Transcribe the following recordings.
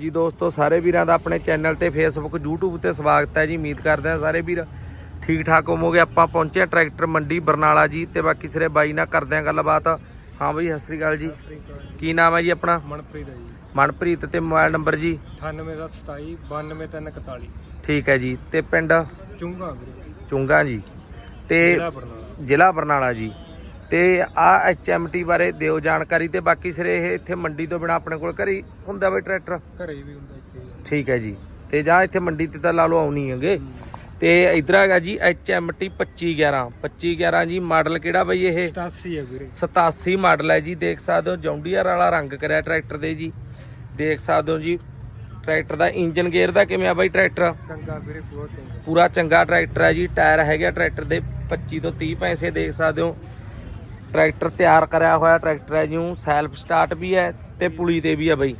ਜੀ ਦੋਸਤੋ ਸਾਰੇ ਵੀਰਾਂ ਦਾ ਆਪਣੇ ਚੈਨਲ ਤੇ ਫੇਸਬੁੱਕ YouTube ਤੇ ਸਵਾਗਤ ਹੈ ਜੀ। ਉਮੀਦ ਕਰਦੇ ਹਾਂ ਸਾਰੇ ਵੀਰ ਠੀਕ ਠਾਕ ਹੋਵੋਗੇ। ਆਪਾਂ ਪਹੁੰਚੇ ਟਰੈਕਟਰ ਮੰਡੀ ਬਰਨਾਲਾ ਜੀ ਤੇ ਬਾਕੀ ਸਿਰੇ ਬਾਈ ਨਾਲ ਕਰਦੇ ਹਾਂ ਗੱਲਬਾਤ। ਹਾਂ ਬਈ ਸਤਿ ਸ੍ਰੀ ਅਕਾਲ ਜੀ। ਕੀ ਨਾਮ ਹੈ ਜੀ ਆਪਣਾ? ਮਨਪ੍ਰੀਤ ਹੈ ਜੀ। ਮਨਪ੍ਰੀਤ ਤੇ ਮੋਬਾਈਲ ਨੰਬਰ ਜੀ। 9827 92341 ਠੀਕ ਹੈ ਜੀ। ਤੇ ਪਿੰਡ? ਚੁੰਗਾ ਵੀਰੇ। ਚੁੰਗਾ ਜੀ। ਤੇ ਜ਼ਿਲ੍ਹਾ ਬਰਨਾਲਾ ਜੀ। ਤੇ ਆ ਐਚਐਮਟੀ ਬਾਰੇ ਦਿਓ ਜਾਣਕਾਰੀ ਤੇ ਬਾਕੀ ਸਿਰੇ ਇਹ ਇੱਥੇ ਮੰਡੀ ਤੋਂ ਬਿਨਾ ਆਪਣੇ ਕੋਲ ਘਰੀ ਹੁੰਦਾ ਬਈ ਟਰੈਕਟਰ? ਘਰੇ ਵੀ ਹੁੰਦਾ ਇੱਥੇ ਠੀਕ ਹੈ ਜੀ। ਤੇ ਜਾਂ ਇੱਥੇ ਮੰਡੀ ਤੇ ਤਾਂ ਲਾ ਲਓ ਆਉਣੀ ਹੈਗੇ। ਤੇ ਇਧਰ ਹੈਗਾ ਜੀ HMT 2511 2511 ਜੀ ਮਾਡਲ ਕਿਹੜਾ ਬਈ ਇਹ? 87 ਹੈ ਵੀਰੇ। 87 ਮਾਡਲ ਹੈ ਜੀ। ਦੇਖ ਸਕਦੇ ਹੋ ਜੌਂਡੀਅਰ ਵਾਲਾ ਰੰਗ ਕਰਿਆ ਟਰੈਕਟਰ ਦੇ ਜੀ। ਦੇਖ ਸਕਦੇ ਹੋ ਜੀ ਟਰੈਕਟਰ ਦਾ ਇੰਜਨ ਗੇਅਰ ਦਾ ਕਿਵੇਂ ਆ ਬਈ ਟਰੈਕਟਰ? ਚੰਗਾ ਵੀਰੇ ਬਹੁਤ ਚੰਗਾ। ਪੂਰਾ ਚੰਗਾ ਟਰੈਕਟਰ ਹੈ ਜੀ। ਟਾਇਰ ਹੈਗਾ ਟਰੈਕਟਰ ਦੇ 25 ਤੋਂ 30 ਪੈਸੇ ਦੇਖ ਸਕਦੇ ਹੋ। ਟਰੈਕਟਰ ਤਿਆਰ ਕਰਿਆ ਹੋਇਆ ਟਰੈਕਟਰ ਹੈ ਜਿਉਂ ਸੈਲਫ ਸਟਾਰਟ ਵੀ ਹੈ ਤੇ ਪੁਲੀ ਤੇ ਵੀ ਹੈ ਬਈ।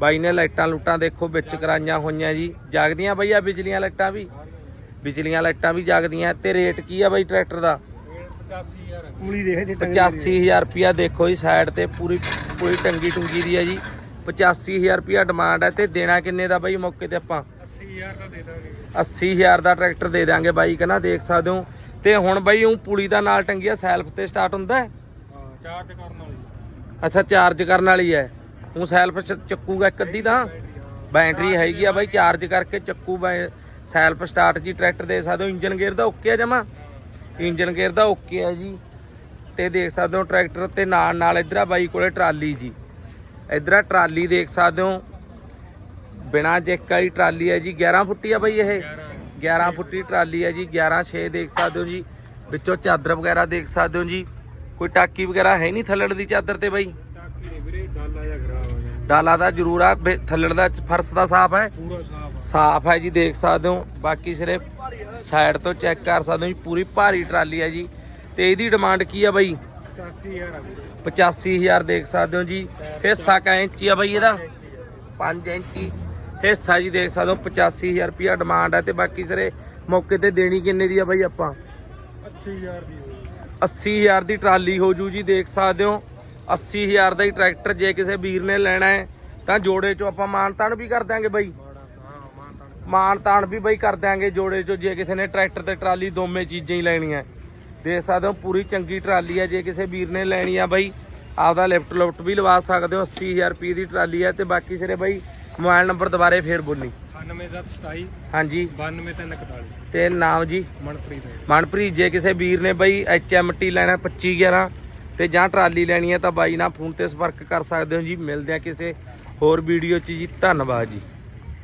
ਬਾਈ ਨੇ ਲਾਈਟਾਂ ਲੂਟਾਂ ਦੇਖੋ ਵਿੱਚ ਕਰਾਈਆਂ ਹੋਈਆਂ ਜੀ। ਜਾਗਦੀਆਂ ਬਈ ਆ ਬਿਜਲੀਆਂ ਲਾਈਟਾਂ ਵੀ? ਬਿਜਲੀਆਂ ਲਾਈਟਾਂ ਵੀ ਜਾਗਦੀਆਂ। ਤੇ ਰੇਟ ਕੀ ਆ ਬਈ ਟਰੈਕਟਰ ਦਾ? 85000 ਕੁਲੀ ਦੇਖ ਤੇ 85000 ਰੁਪਿਆ ਦੇਖੋ ਜੀ ਸਾਈਡ ਤੇ ਪੂਰੀ ਪੂਰੀ ਟੰਗੀ ਟੁੰਗੀ ਦੀ ਹੈ ਜੀ। 85000 ਰੁਪਿਆ ਡਿਮਾਂਡ ਹੈ ਤੇ ਦੇਣਾ ਕਿੰਨੇ ਦਾ ਬਈ ਮੌਕੇ ਤੇ ਆਪਾਂ? 80000 ਦਾ ਦੇ ਦਾਂਗੇ। 80000 ਦਾ ਟਰੈਕਟਰ ਦੇ ਦਾਂਗੇ ਬਾਈ ਕਹਿੰਦਾ ਦੇਖ ਸਕਦੇ ਹੋ। ਤੇ ਹੁਣ ਬਈ ਉਹ ਪੁਲੀ ਦਾ ਨਾਲ ਟੰਗਿਆ ਸੈਲਫ ਤੇ ਸਟਾਰਟ ਹੁੰਦਾ ਹੈ? ਹਾਂ ਚਾਰਜ ਕਰਨ ਵਾਲੀ ਅੱਛਾ ਚਾਰਜ ਕਰਨ ਵਾਲੀ ਹੈ। ਉਹ ਸੈਲਫ ਚੱਕੂਗਾ ਇੱਕ ਅੱਧੀ ਤਾਂ? ਬੈਟਰੀ ਹੈਗੀ ਆ ਬਾਈ ਚਾਰਜ ਕਰਕੇ ਚੱਕੂ ਸੈਲਫ ਸਟਾਰਟ ਜੀ ਟਰੈਕਟਰ ਦੇ ਸਕਦੇ ਹੋ ਇੰਜਨ ਗੇਅਰ ਦਾ ਓਕੇ ਆ ਜਮਾ? ਇੰਜਨ ਗੇਅਰ ਦਾ ਓਕੇ ਆ ਜੀ। ਤੇ ਦੇਖ ਸਕਦੇ ਹੋ ਟਰੈਕਟਰ ਤੇ ਨਾਲ ਨਾਲ ਇਧਰ ਆ ਬਾਈ ਕੋਲੇ ਟਰਾਲੀ ਜੀ। ਇਧਰ ਆ ਟਰਾਲੀ ਦੇਖ ਸਕਦੇ ਹੋ। ਬਿਨਾ ਚੈੱਕ ਵਾਲੀ ਟਰਾਲੀ ਹੈ ਜੀ 11 ਫੁੱਟੀ ਆ ਬਾਈ ਇਹ। 11 ਫੁੱਟੀ ਟਰਾਲੀ ਹੈ ਜੀ 11 6 ਦੇਖ ਸਕਦੇ ਹੋ ਜੀ। ਵਿੱਚੋਂ ਚਾਦਰ ਵਗੈਰਾ ਦੇਖ ਸਕਦੇ ਹੋ ਜੀ। ਕੋਈ ਟਾਕੀ ਵਗੈਰਾ ਹੈ ਨਹੀਂ ਥੱਲੜ ਦੀ ਚਾਦਰ ਤੇ ਬਾਈ? ਟਾਕੀ ਨਹੀਂ ਵੀਰੇ ਡਾਲਾ ਜਾਂ ਖਰਾਬ ਡਾਲਾ ਦਾ ਜ਼ਰੂਰ ਆ ਥੱਲੜ ਦਾ ਫਰਸ਼ ਦਾ ਸਾਫ਼ ਹੈ। ਪੂਰਾ ਸਾਫ਼ ਸਾਫ਼ ਹੈ ਜੀ ਦੇਖ ਸਕਦੇ ਹੋ। ਬਾਕੀ ਸਿਰੇ ਸਾਈਡ ਤੋਂ ਚੈੱਕ ਕਰ ਸਕਦੇ ਹੋ ਜੀ ਪੂਰੀ ਭਾਰੀ ਟਰਾਲੀ ਹੈ ਜੀ। ਤੇ ਇਹਦੀ ਡਿਮਾਂਡ ਕੀ ਆ ਬਾਈ? 85000 ਆ ਵੀਰੇ। 85000 ਦੇਖ ਸਕਦੇ ਹੋ ਜੀ। ਹਿੱਸਾ ਕਾ ਇੰਚੀ ਆ ਬਾਈ ਇਹਦਾ। 5 ਇੰਚੀ ਹਿੱਸਾ ਜੀ ਦੇਖ ਸਕਦੇ ਹੋ 85000 ਰੁਪਿਆ ਡਿਮਾਂਡ ਹੈ ਤੇ ਬਾਕੀ ਸਿਰੇ ਮੌਕੇ ਤੇ ਦੇਣੀ ਕਿੰਨੇ ਦੀ ਆ ਬਾਈ ਆਪਾਂ? 80000 ਦੀ ਹੋਈ 80000 ਦੀ ਟਰਾਲੀ ਹੋ ਜੂ ਜੀ ਦੇਖ ਸਕਦੇ ਹੋ। 80000 ਦਾ ਹੀ ਟਰੈਕਟਰ ਜੇ ਕਿਸੇ ਵੀਰ ਨੇ ਲੈਣਾ ਹੈ ਤਾਂ ਜੋੜੇ ਚੋਂ ਆਪਾਂ ਮਾਨਤਾਨ ਵੀ ਕਰ ਦਾਂਗੇ ਬਾਈ। ਮਾਨਤਾਨ ਵੀ ਬਾਈ ਕਰ ਦਾਂਗੇ ਜੋੜੇ ਚੋਂ ਜੇ ਕਿਸੇ ਨੇ ਟਰੈਕਟਰ ਤੇ ਟਰਾਲੀ ਦੋਵੇਂ ਚੀਜ਼ਾਂ ਹੀ ਲੈਣੀਆਂ ਦੇਖ ਸਕਦੇ ਹੋ ਪੂਰੀ ਚੰਗੀ ਟਰਾਲੀ ਹੈ ਜੇ ਕਿਸੇ ਵੀਰ ਨੇ ਲੈਣੀ ਆ ਬਾਈ। ਆਪਦਾ ਲਿਫਟ ਲੁਫਟ ਵੀ ਲਵਾ ਸਕਦੇ ਹੋ 80000 ਰੁਪਏ ਦੀ ਟਰਾਲੀ ਹੈ ਤੇ ਬਾਕੀ ਸਿਰੇ ਬਾਈ ਮੋਬਾਈਲ ਨੰਬਰ ਦੁਬਾਰੇ ਫੇਰ ਬੋਲੀ। 9727 ਹਾਂਜੀ। 92341 ਤੇ ਨਾਮ ਜੀ? ਮਨਪ੍ਰੀਤ ਹੈ। ਮਨਪ੍ਰੀਤ ਜੇ ਕਿਸੇ ਵੀਰ ਨੇ ਬਾਈ ਐਚਐਮਟੀ ਲੈਣਾ 2511 ਤੇ ਜਾਂ ਟਰਾਲੀ ਲੈਣੀ ਹੈ ਤਾਂ ਬਾਈ ਨਾਲ ਫੋਨ ਤੇ ਸੰਪਰਕ ਕਰ ਸਕਦੇ ਹੋ ਜੀ। ਮਿਲਦੇ ਆ ਕਿਸੇ ਹੋਰ ਵੀਡੀਓ 'ਚ ਜੀ। ਧੰਨਵਾਦ ਜੀ।